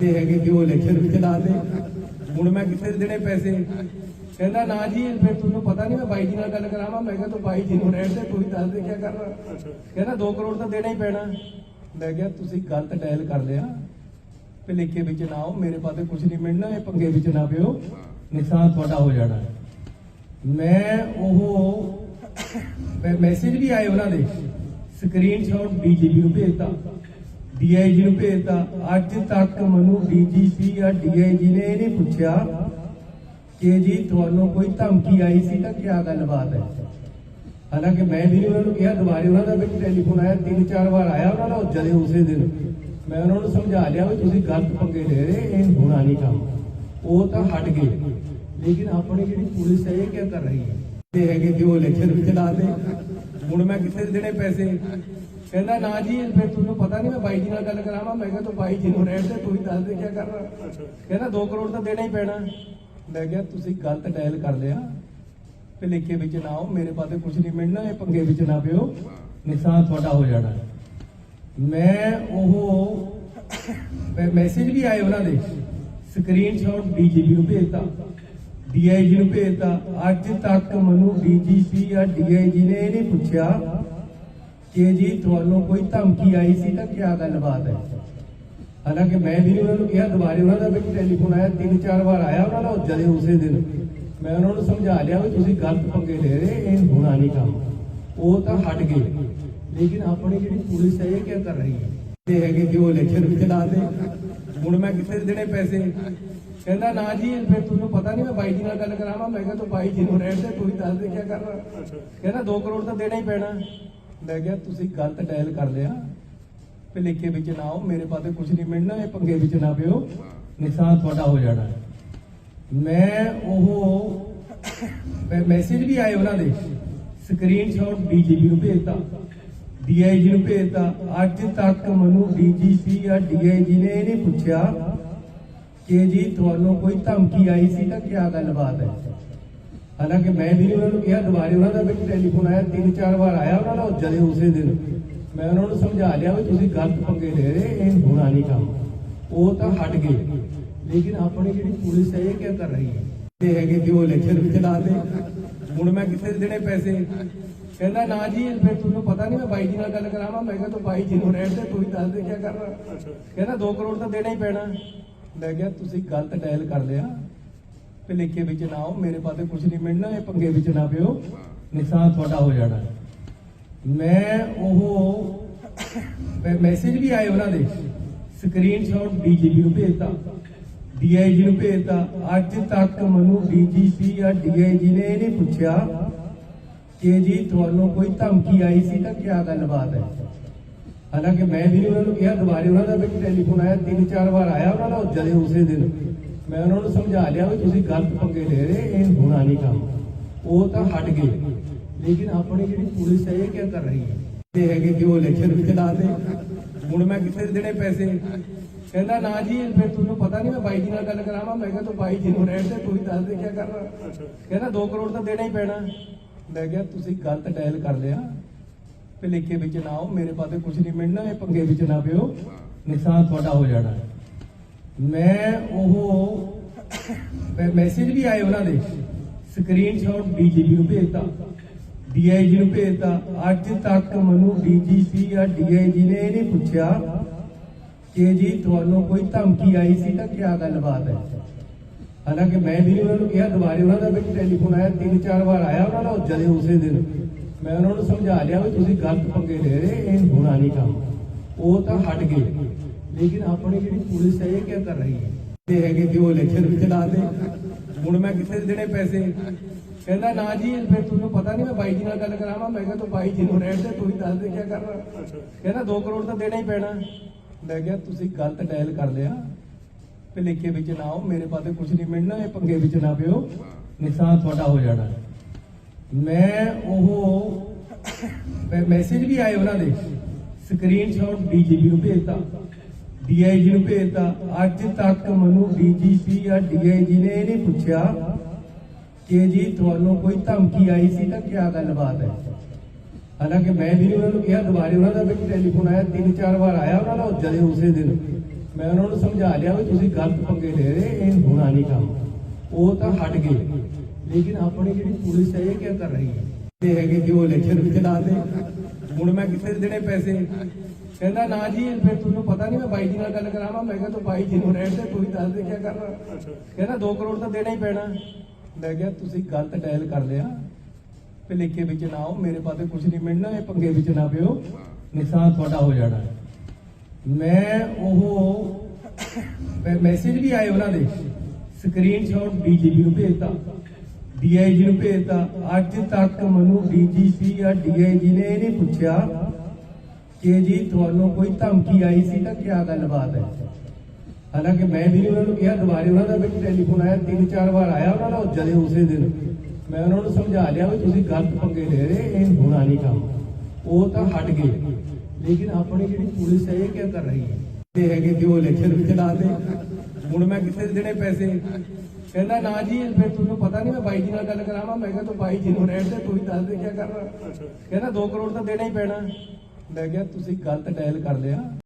ਤੇ ਹੈਗੇ ਕਿ ਉਹ ਇਲੈਕਸ਼ਨ ਵਿੱਚ ਲਾ ਦੇ। ਹੁਣ ਮੈਂ ਕਿੱਥੇ ਦੇਣੇ ਪੈਸੇ। ਕਹਿੰਦਾ, ਨਾ ਜੀ, ਫਿਰ ਤੁਹਾਨੂੰ ਪਤਾ ਨਹੀਂ ਮੈਂ ਬਾਈ ਜੀ ਨਾਲ ਗੱਲ ਕਰਾਵਾਂ। ਮੈਂ ਕਿਹਾ, ਤੂੰ ਬਾਈ ਜੀ ਨੂੰ ਰਹਿਣ ਦੇ, ਤੂੰ ਹੀ ਦੱਸ ਦੇ ਕੀ ਕਰਨਾ। ਕਹਿੰਦਾ 2 ਕਰੋੜ ਤਾਂ ਦੇਣਾ ਹੀ ਪੈਣਾ। ਮੈਂ ਕਿਹਾ, ਤੁਸੀਂ ਗਲਤ ਡਾਇਲ ਕਰ ਲਿਆ। ਭਲੇਖੇ ਵਿੱਚ ਨਾ ਆਓ, ਮੇਰੇ ਪਾਸੇ ਕੁਝ ਨਹੀਂ ਮਿਲਣਾ, ਇਹ ਪੰਗੇ ਵਿੱਚ ਨਾ ਪਿਓ। ਨੁਕਸਾਨ ਤੁਹਾਡਾ ਹੋ ਜਾਣਾ। ਮੈਂ ਉਹ ਮੈਸੇਜ ਵੀ ਆਏ ਉਹਨਾਂ ਦੇ। ਸਕਰੀਨਸ਼ਾਟ ਡੀਜੀਪੀ ਨੂੰ ਭੇਜਤਾ। ਡੀਆਈਜੀ ਨੂੰ ਭੇਜਤਾ। ਅੱਜ ਤੱਕ ਮੈਨੂੰ ਡੀਜੀਪੀ ਜਾਂ ਡੀਆਈਜੀ ਨੇ ਇਹ ਨਹੀਂ ਪੁੱਛਿਆ ਕਿ ਜੀ ਤੁਹਾਨੂੰ ਕੋਈ ਧਮਕੀ ਆਈ ਸੀ ਤਾਂ ਕੀ ਗੱਲਬਾਤ ਹੈ? ਹਾਲਾਂਕਿ ਮੈਂ ਵੀ ਉਹਨਾਂ ਨੂੰ ਕਿਹਾ, ਦੁਬਾਰੇ ਉਹਨਾਂ ਦਾ ਵਿੱਚ ਟੈਲੀਫੋਨ ਆਇਆ ਤਿੰਨ ਚਾਰ ਵਾਰ ਆਇਆ ਉਹਨਾਂ ਦਾ ਜਦੇ ਉਸੇ ਦਿਨ। ਮੈਂ ਉਹਨਾਂ ਨੂੰ ਸਮਝਾ ਲਿਆ ਵੀ ਤੁਸੀਂ ਗਲਤ ਪੰਗੇ ਲੈ ਰਹੇ, ਇਹ ਹੋਣਾ ਨਹੀਂ ਕੰਮ। ਉਹ ਤਾਂ ਹਟ ਗਏ। ਲੇਕਿਨ ਆਪਣੀ ਜਿਹੜੀ ਪੁਲਿਸ ਹੈ, ਇਹ ਕੀ ਕਰ ਰਹੀ ਹੈ? ਤੇ ਹੈਗੇ ਕਿ ਉਹ ਇਲੈਕਸ਼ਨ ਵਿੱਚ ਲਾ ਦੇ। ਹੁਣ ਮੈਂ ਕਿੱਥੇ ਦੇਣੇ ਪੈਸੇ। ਕਹਿੰਦਾ, ਨਾ ਜੀ, ਫਿਰ ਤੁਹਾਨੂੰ ਪਤਾ ਨਹੀਂ ਮੈਂ ਬਾਈ ਜੀ ਨਾਲ ਗੱਲ ਕਰਾਵਾਂ। ਮੈਂ ਕਿਹਾ, ਤੂੰ ਬਾਈ ਜੀ ਨੂੰ ਰਹਿਣ ਦੇ, ਤੂੰ ਹੀ ਦੱਸ ਦੇ ਕੀ ਕਰਨਾ? ਕਹਿੰਦਾ 2 ਕਰੋੜ ਤਾਂ ਦੇਣਾ ਹੀ ਪੈਣਾ। ਮੈਂ ਕਿਹਾ, ਤੁਸੀਂ ਗਲਤ ਡਾਇਲ ਕਰ ਲਿਆ। ਭਲੇਖੇ ਵਿੱਚ ਨਾ ਆਓ, ਮੇਰੇ ਪਾਸੇ ਕੁਝ ਨਹੀਂ ਮਿਲਣਾ, ਇਹ ਪੰਗੇ ਵਿੱਚ ਨਾ ਪਿਓ। ਨੁਕਸਾਨ ਤੁਹਾਡਾ ਹੋ ਜਾਣਾ। ਮੈਂ ਉਹ ਮੈਸੇਜ ਵੀ ਆਏ ਉਹਨਾਂ ਦੇ। ਸਕਰੀਨਸ਼ਾਟ ਡੀਜੀਪੀ ਨੂੰ ਭੇਜਤਾ। ਡੀਆਈਜੀ ਨੂੰ ਭੇਜਤਾ। ਅੱਜ ਤੱਕ ਮੈਨੂੰ ਡੀਜੀਪੀ ਜਾਂ ਡੀਆਈਜੀ ਨੇ ਇਹ ਨਹੀਂ ਪੁੱਛਿਆ ਕਿ ਜੀ ਤੁਹਾਨੂੰ ਕੋਈ ਧਮਕੀ ਆਈ ਸੀ ਤਾਂ ਕੀ ਗੱਲਬਾਤ ਹੈ? ਹਾਲਾਂਕਿ ਮੈਂ ਵੀ ਉਹਨਾਂ ਨੂੰ ਕਿਹਾ, ਦੁਬਾਰੇ ਉਹਨਾਂ ਦਾ ਵਿੱਚ ਟੈਲੀਫੋਨ ਆਇਆ ਤਿੰਨ ਚਾਰ ਵਾਰ ਆਇਆ ਉਹਨਾਂ ਦਾ ਉਹ ਜਦੇ ਉਸੇ ਦਿਨ। ਮੈਂ ਉਹਨਾਂ ਨੂੰ ਸਮਝਾ ਲਿਆ ਵੀ ਤੁਸੀਂ ਗਲਤ ਪੰਗੇ ਲੈ ਰਹੇ, ਇਹ ਹੋਣਾ ਨਹੀਂ ਕੰਮ। ਉਹ ਤਾਂ ਹਟ ਗਏ। ਲੇਕਿਨ ਆਪਣੀ ਜਿਹੜੀ ਪੁਲਿਸ ਹੈ, ਇਹ ਕੀ ਕਰ ਰਹੀ ਹੈ? ਤੇ ਹੈਗੇ ਕਿ ਉਹ ਇਲੈਕਸ਼ਨ ਵਿੱਚ ਲਾ ਦੇ ਹੁਣ ਮੈਂ ਕਿੱਥੇ ਦੇਣੇ ਪੈਸੇ। ਕਹਿੰਦਾ, ਨਾ ਜੀ, ਫਿਰ ਤੁਹਾਨੂੰ ਪਤਾ ਨਹੀਂ ਮੈਂ ਬਾਈ ਜੀ ਨਾਲ ਗੱਲ ਕਰਾਵਾਂ। ਮੈਂ ਕਿਹਾ, ਤੂੰ ਬਾਈ ਜੀ ਨੂੰ ਰਹਿਣ ਦੇ, ਤੂੰ ਦੱਸ ਦੇ ਕੀ ਕਰਨਾ। ਕਹਿੰਦਾ 2 ਕਰੋੜ ਤਾਂ ਦੇਣਾ ਹੀ ਪੈਣਾ। ਮੈਂ ਕਿਹਾ, ਤੁਸੀਂ ਗਲਤ ਡਾਇਲ ਕਰ ਲਿਆ। ਭਲੇਖੇ ਵਿੱਚ ਨਾ ਆਓ, ਮੇਰੇ ਪਾਸੇ ਕੁਝ ਨਹੀਂ ਮਿਲਣਾ, ਇਹ ਪੰਗੇ ਵਿੱਚ ਨਾ ਪਿਓ। ਨਿਸ਼ਾਨ ਤੁਹਾਡਾ ਹੋ ਜਾਣਾ। ਮੈਂ ਉਹ ਮੈਸੇਜ ਵੀ ਆਏ ਉਹਨਾਂ ਦੇ। ਸਕਰੀਨਸ਼ਾਟ ਡੀਜੀਪੀ ਨੂੰ ਭੇਜਤਾ। ਡੀਆਈਜੀ ਨੂੰ ਭੇਜਤਾ। ਅੱਜ ਤੱਕ ਮੈਨੂੰ ਡੀਜੀਪੀ ਜਾਂ ਡੀਆਈਜੀ ਨੇ ਇਹ ਨਹੀਂ ਪੁੱਛਿਆ ਕਿ ਜੀ ਤੁਹਾਨੂੰ ਕੋਈ ਧਮਕੀ ਆਈ ਸੀ ਤਾਂ ਕੀ ਗੱਲਬਾਤ ਹੈ? ਹਾਲਾਂਕਿ ਮੈਂ ਵੀ ਨਹੀਂ ਉਹਨਾਂ ਨੂੰ ਕਿਹਾ, ਦੁਬਾਰੇ ਉਹਨਾਂ ਦਾ ਵਿੱਚ ਟੈਲੀਫੋਨ ਆਇਆ ਤਿੰਨ ਚਾਰ ਵਾਰ ਆਇਆ ਉਹਨਾਂ ਦਾ ਜਦੇ ਉਸੇ ਦਿਨ। ਮੈਂ ਉਹਨਾਂ ਨੂੰ ਸਮਝਾ ਲਿਆ ਵੀ ਤੁਸੀਂ ਗਲਤ ਪੰਗੇ ਲੈ ਰਹੇ, ਇਹ ਹੋਣਾ ਨਹੀਂ ਕੰਮ। ਉਹ ਤਾਂ ਹਟ ਗਏ। ਲੇਕਿਨ ਆਪਣੀ ਜਿਹੜੀ ਪੁਲਿਸ ਹੈ, ਇਹ ਕੀ ਕਰ ਰਹੀ ਹੈ? ਤੇ ਹੈਗੇ ਕਿ ਉਹ ਇਲੈਕਸ਼ਨ ਵਿੱਚ ਲਾ ਦੇ। ਹੁਣ ਮੈਂ ਕਿੱਥੇ ਦੇਣੇ ਪੈਸੇ। ਕਹਿੰਦਾ, ਨਾ ਜੀ, ਫਿਰ ਤੁਹਾਨੂੰ ਪਤਾ ਨਹੀਂ ਮੈਂ ਬਾਈ ਜੀ ਨਾਲ ਗੱਲ ਕਰਾਵਾਂ। ਮੈਂ ਕਿਹਾ, ਤੂੰ ਬਾਈ ਜੀ ਨੂੰ ਰਹਿਣ ਦੇ, ਤੂੰ ਹੀ ਦੱਸ ਦੇ ਕੀ ਕਰਨਾ? ਕਹਿੰਦਾ 2 ਕਰੋੜ ਤਾਂ ਦੇਣਾ ਹੀ ਪੈਣਾ। ਮੈਂ ਕਿਹਾ, ਤੁਸੀਂ ਗਲਤ ਡਾਇਲ ਕਰ ਲਿਆ। ਭਲੇਖੇ ਵਿੱਚ ਨਾ ਆਓ, ਮੇਰੇ ਪਾਸੇ ਕੁਝ ਨਹੀਂ ਮਿਲਣਾ, ਇਹ ਪੰਗੇ ਵਿੱਚ ਨਾ ਪਿਓ। ਨੁਕਸਾਨ ਤੁਹਾਡਾ ਹੋ ਜਾਣਾ। ਮੈਂ ਉਹ ਮੈਸੇਜ ਵੀ ਆਏ ਉਹਨਾਂ ਦੇ। ਸਕਰੀਨਸ਼ਾਟ ਡੀਜੀਪੀ ਨੂੰ ਭੇਜਤਾ। ਡੀਆਈਜੀ ਨੂੰ ਭੇਜਤਾ। ਅੱਜ ਤੱਕ ਮੈਨੂੰ ਡੀਜੀਪੀ ਜਾਂ ਡੀਆਈਜੀ ਨੇ ਇਹ ਨਹੀਂ ਪੁੱਛਿਆ ਕਿ ਜੀ ਤੁਹਾਨੂੰ ਕੋਈ ਧਮਕੀ ਆਈ ਸੀ ਤਾਂ ਕੀ ਗੱਲਬਾਤ ਹੈ? ਹਾਲਾਂਕਿ ਮੈਂ ਵੀ ਉਹਨਾਂ ਨੂੰ ਕਿਹਾ, ਦੁਬਾਰੇ ਉਹਨਾਂ ਦਾ ਵੀ ਟੈਲੀਫੋਨ ਆਇਆ ਤਿੰਨ ਚਾਰ ਵਾਰ ਆਇਆ ਉਹਨਾਂ ਦਾ ਉਹ ਜਦੇ ਉਸੇ ਦਿਨ। ਮੈਂ ਉਹਨਾਂ ਨੂੰ ਸਮਝਾ ਲਿਆ ਵੀ ਤੁਸੀਂ ਗਲਤ ਪੰਗੇ ਲੈ ਰਹੇ, ਇਹ ਹੋਣਾ ਨਹੀਂ ਕੰਮ। ਉਹ ਤਾਂ ਹਟ ਗਏ। ਲੇਕਿਨ ਆਪਣੀ ਜਿਹੜੀ ਪੁਲਿਸ ਹੈ, ਇਹ ਕੀ ਕਰ ਰਹੀ ਹੈ? ਤੇ ਹੈਗੇ ਕਿ ਉਹ ਇਲੈਕਸ਼ਨ ਵਿੱਚ ਲਾ ਦੇ ਹੁਣ ਮੈਂ ਕਿੱਥੇ ਦੇਣੇ ਪੈਸੇ। ਕਹਿੰਦਾ, ਨਾ ਜੀ, ਫਿਰ ਤੁਹਾਨੂੰ ਪਤਾ ਨਹੀਂ ਮੈਂ ਬਾਈ ਜੀ ਨਾਲ ਗੱਲ ਕਰਾਵਾਂ। ਮੈਂ ਕਿਹਾ, ਤੂੰ ਬਾਈ ਜੀ ਨੂੰ ਰਹਿਣ ਦੇ, ਤੂੰ ਦੱਸ ਦੇ ਕੀ ਕਰਨਾ? ਕਹਿੰਦਾ 2 ਕਰੋੜ ਤਾਂ ਦੇਣਾ ਹੀ ਪੈਣਾ। ਮੈਂ ਕਿਹਾ, ਤੁਸੀਂ ਗਲਤ ਡਾਇਲ ਕਰ ਲਿਆ। ਭਲੇਖੇ ਵਿੱਚ ਨਾ ਆਓ, ਮੇਰੇ ਪਾਸੇ ਕੁਝ ਨਹੀਂ। ਮਿਲਣਾ ਇਹ ਪੰਗੇ ਵਿੱਚ ਨਾ ਪਿਓ। ਨੁਕਸਾਨ ਤੁਹਾਡਾ ਹੋ ਜਾਣਾ। ਮੈਂ ਉਹ ਮੈਸੇਜ ਵੀ ਆਏ ਉਹਨਾਂ ਦੇ। ਸਕਰੀਨਸ਼ਾਟ ਡੀਜੀਪੀ ਨੂੰ ਭੇਜਤਾ। ਡੀਆਈਜੀ ਨੂੰ ਭੇਜਤਾ। ਅੱਜ ਤੱਕ ਮੈਨੂੰ ਡੀਜੀਪੀ ਜਾਂ ਡੀਆਈਜੀ ਨੇ ਇਹ ਨਹੀਂ ਪੁੱਛਿਆ ਕਿ ਜੀ ਤੁਹਾਨੂੰ ਕੋਈ ਧਮਕੀ ਆਈ ਸੀ ਤਾਂ ਕੀ ਗੱਲਬਾਤ ਹੈ? ਹਾਲਾਂਕਿ ਮੈਂ ਵੀ ਉਹਨਾਂ ਨੂੰ ਕਿਹਾ, ਦੁਬਾਰੇ ਉਹਨਾਂ ਦਾ ਵਿੱਚ ਟੈਲੀਫੋਨ ਆਇਆ ਤਿੰਨ ਚਾਰ ਵਾਰ ਆਇਆ ਉਹਨਾਂ ਦਾ ਉਹ ਜਦੇ ਉਸੇ ਦਿਨ। ਮੈਂ ਉਹਨਾਂ ਨੂੰ ਸਮਝਾ ਲਿਆ ਵੀ ਤੁਸੀਂ ਗਲਤ ਪੰਗੇ ਲੈ ਰਹੇ, ਇਹ ਹੋਣਾ ਨਹੀਂ ਕੰਮ। ਉਹ ਤਾਂ ਹਟ ਗਏ। ਲੇਕਿਨ ਆਪਣੀ ਜਿਹੜੀ ਪੁਲਿਸ ਹੈ, ਇਹ ਕੀ ਕਰ ਰਹੀ ਹੈ? ਤੇ ਹੈਗੇ ਕਿ ਉਹ ਇਲੈਕਸ਼ਨ ਵਿੱਚ ਲਾ ਦੇ। ਹੁਣ ਮੈਂ ਕਿੱਥੇ ਦੇਣੇ ਪੈਸੇ। ਕਹਿੰਦਾ, ਨਾ ਜੀ, ਫਿਰ ਤੁਹਾਨੂੰ ਪਤਾ ਨਹੀਂ ਮੈਂ ਬਾਈ ਜੀ ਨਾਲ ਗੱਲ ਕਰਾਵਾਂ। ਮੈਂ ਕਿਹਾ, ਤੂੰ ਬਾਈ ਜੀ ਨੂੰ ਰਹਿਣ ਦੇ, ਤੂੰ ਹੀ ਦੱਸ ਦੇ ਕੀ ਕਰਨਾ। ਕਹਿੰਦਾ 2 ਕਰੋੜ ਤਾਂ ਦੇਣਾ ਹੀ ਪੈਣਾ। ਮੈਂ ਕਿਹਾ, ਤੁਸੀਂ ਗਲਤ ਡਾਇਲ ਕਰ ਲਿਆ। ਭਲੇਖੇ ਵਿੱਚ ਨਾ ਆਓ, ਮੇਰੇ ਪਾਸੇ ਕੁਝ ਨਹੀਂ ਮਿਲਣਾ, ਇਹ ਪੰਗੇ ਵਿੱਚ ਨਾ ਪਿਓ। ਨਿਸ਼ਾਨ ਤੁਹਾਡਾ ਹੋ ਜਾਣਾ। ਮੈਂ ਉਹ ਮੈਸੇਜ ਵੀ ਆਏ ਉਹਨਾਂ ਦੇ। ਸਕਰੀਨਸ਼ਾਟ ਡੀਜੀਪੀ ਨੂੰ ਭੇਜਤਾ। ਡੀਆਈਜੀ ਨੂੰ ਭੇਜਤਾ। ਅੱਜ ਤੱਕ ਮੈਨੂੰ ਡੀਜੀਪੀ ਜਾਂ ਡੀਆਈਜੀ ਨੇ ਇਹ ਨਹੀਂ ਪੁੱਛਿਆ ਕਿ ਜੀ ਤੁਹਾਨੂੰ ਕੋਈ ਧਮਕੀ ਆਈ ਸੀ ਤਾਂ ਕੀ ਗੱਲਬਾਤ ਹੈ? ਹਾਲਾਂਕਿ ਮੈਂ ਵੀ ਉਹਨਾਂ ਨੂੰ ਕਿਹਾ, ਦੁਬਾਰੇ ਉਹਨਾਂ ਦਾ ਵਿੱਚ ਟੈਲੀਫੋਨ ਆਇਆ ਤਿੰਨ ਚਾਰ ਵਾਰ ਆਇਆ ਉਹਨਾਂ ਦਾ ਜਦੇ ਉਸੇ ਦਿਨ। ਮੈਂ ਉਹਨਾਂ ਨੂੰ ਸਮਝਾ ਲਿਆ ਵੀ ਤੁਸੀਂ ਗਲਤ ਪੰਗੇ ਲੈ ਰਹੇ, ਇਹ ਹੋਣਾ ਨਹੀਂ ਕੰਮ। ਉਹ ਤਾਂ ਹਟ ਗਏ। ਲੇਕਿਨ ਆਪਣੀ ਜਿਹੜੀ ਪੁਲਿਸ ਹੈ, ਇਹ ਕੀ ਕਰ ਰਹੀ ਹੈ? ਇਹ ਹੈਗੇ ਕਿ ਉਹ ਇਲੈਕਸ਼ਨ ਵਿੱਚ ਲਾ ਦੇ। ਹੁਣ ਮੈਂ ਕਿੱਥੇ ਦੇਣੇ ਪੈਸੇ? ਕਹਿੰਦਾ, ਨਾ ਜੀ, ਫਿਰ ਤੁਹਾਨੂੰ ਪਤਾ ਨਹੀਂ ਮੈਂ ਬਾਈ ਜੀ ਨਾਲ ਗੱਲ ਕਰਾਵਾਂ। ਮੈਂ ਕਿਹਾ, ਤੂੰ ਬਾਈ ਜੀ ਨੂੰ ਰਹਿਣ ਦੇ, ਤੂੰ ਹੀ ਦੱਸ ਦੇ ਕੀ ਕਰਨਾ। ਕਹਿੰਦਾ 2 ਕਰੋੜ ਤਾਂ ਦੇਣਾ ਹੀ ਪੈਣਾ। ਮੈਂ ਕਿਹਾ, ਤੁਸੀਂ ਗਲਤ ਡਾਇਲ ਕਰ ਲਿਆ। ਭਲੇਖੇ ਵਿੱਚ ਨਾ ਆਓ, ਮੇਰੇ ਪਾਸੇ ਕੁਝ ਨਹੀਂ ਮਿਲਣਾ, ਇਹ ਪੰਗੇ ਵਿੱਚ ਨਾ ਪਿਓ। ਨੁਕਸਾਨ ਤੁਹਾਡਾ ਹੋ ਜਾਣਾ। ਮੈਂ ਉਹ ਮੈਸੇਜ ਵੀ ਆਏ ਉਹਨਾਂ ਦੇ। ਸਕਰੀਨਸ਼ਾਟ ਡੀਜੀਪੀ ਨੂੰ ਭੇਜਤਾ। ਡੀਆਈਜੀ ਨੂੰ ਭੇਜਤਾ। ਅੱਜ ਤੱਕ ਮੈਨੂੰ ਡੀਜੀਪੀ ਜਾਂ ਡੀਆਈਜੀ ਨੇ ਇਹ ਨਹੀਂ ਪੁੱਛਿਆ ਕਿ ਜੀ ਤੁਹਾਨੂੰ ਕੋਈ ਧਮਕੀ ਆਈ ਸੀ ਤਾਂ ਕੀ ਗੱਲਬਾਤ ਹੈ? ਹਾਲਾਂਕਿ ਮੈਂ ਵੀ ਨਹੀਂ ਉਹਨਾਂ ਨੂੰ ਕਿਹਾ, ਦੁਬਾਰੇ ਉਹਨਾਂ ਦਾ ਵੀ ਟੈਲੀਫੋਨ ਆਇਆ ਤਿੰਨ ਚਾਰ ਵਾਰ ਆਇਆ ਉਹਨਾਂ ਦਾ ਜਦੇ ਉਸੇ ਦਿਨ। ਮੈਂ ਉਹਨਾਂ ਨੂੰ ਸਮਝਾ ਲਿਆ ਵੀ ਤੁਸੀਂ ਗਲਤ ਪੰਗੇ ਲੈ ਰਹੇ, ਇਹ ਹੋਣਾ ਨਹੀਂ ਕੰਮ। ਉਹ ਤਾਂ ਹਟ ਗਏ। ਲੇਕਿਨ ਆਪਣੀ ਜਿਹੜੀ ਪੁਲਿਸ ਹੈ, ਇਹ ਕੀ ਕਰ ਰਹੀ ਹੈ? ਇਹ ਹੈਗੇ ਕਿ ਉਹ ਇਲੈਕਸ਼ਨ ਵਿੱਚ ਲਾ ਹੁਣ ਮੈਂ ਕਿੱਥੇ ਦੇਣੇ ਪੈਸੇ। ਕਹਿੰਦਾ ਨਾ ਜੀ, ਫਿਰ ਤੁਹਾਨੂੰ ਪਤਾ ਨਹੀਂ ਮੈਂ ਬਾਈ ਜੀ ਨਾਲ ਗੱਲ ਕਰਾਵਾਂ। ਮੈਂ ਕਿਹਾ ਤੂੰ ਬਾਈ ਜੀ ਨੂੰ ਰਹਿਣ ਦੇ, ਤੂੰ ਹੀ ਦੱਸ ਦੇ ਕੀ ਕਰਨਾ। ਕਹਿੰਦਾ 2 ਕਰੋੜ ਤਾਂ ਦੇਣਾ ਹੀ ਪੈਣਾ। ਮੈਂ ਕਿਹਾ ਤੁਸੀਂ ਗਲਤ ਡਾਇਲ ਕਰ ਲਿਆ।